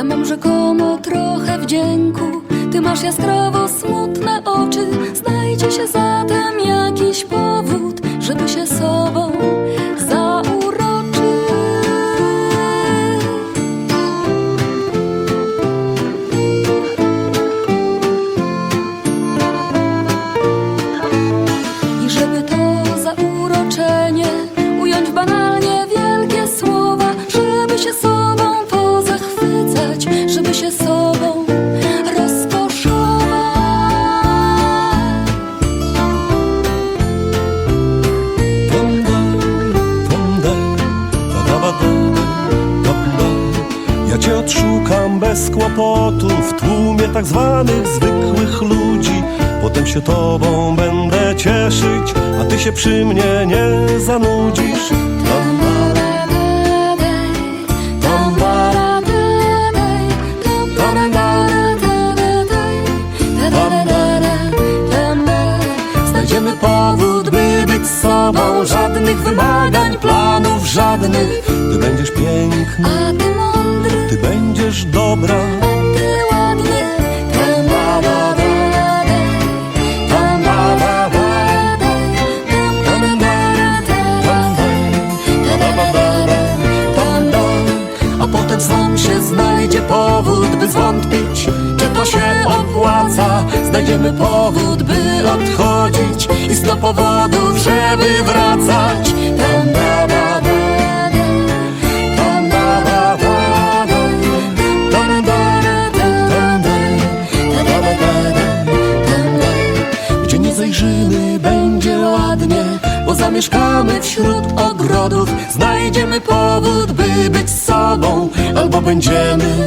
Ja mam rzekomo trochę wdzięku, ty masz jaskrawo smutne oczy, znajdzie się zatem jakiś powód. Cię odszukam bez kłopotu w tłumie tak zwanych zwykłych ludzi. Potem się tobą będę cieszyć, a ty się przy mnie nie zanudzisz. Znajdziemy powód, by być sobą. Żadnych wymagań, planów żadnych. Ty będziesz piękny, Sam się znajdzie powód, by zwątpić Czy to się opłaca Znajdziemy powód, by odchodzić I sto powodów, żeby wracać Tam. Da, da, da. Gdzie nie zajrzymy, będzie ładnie Bo zamieszkamy wśród ogrodów Znajdziemy powód, by będziemy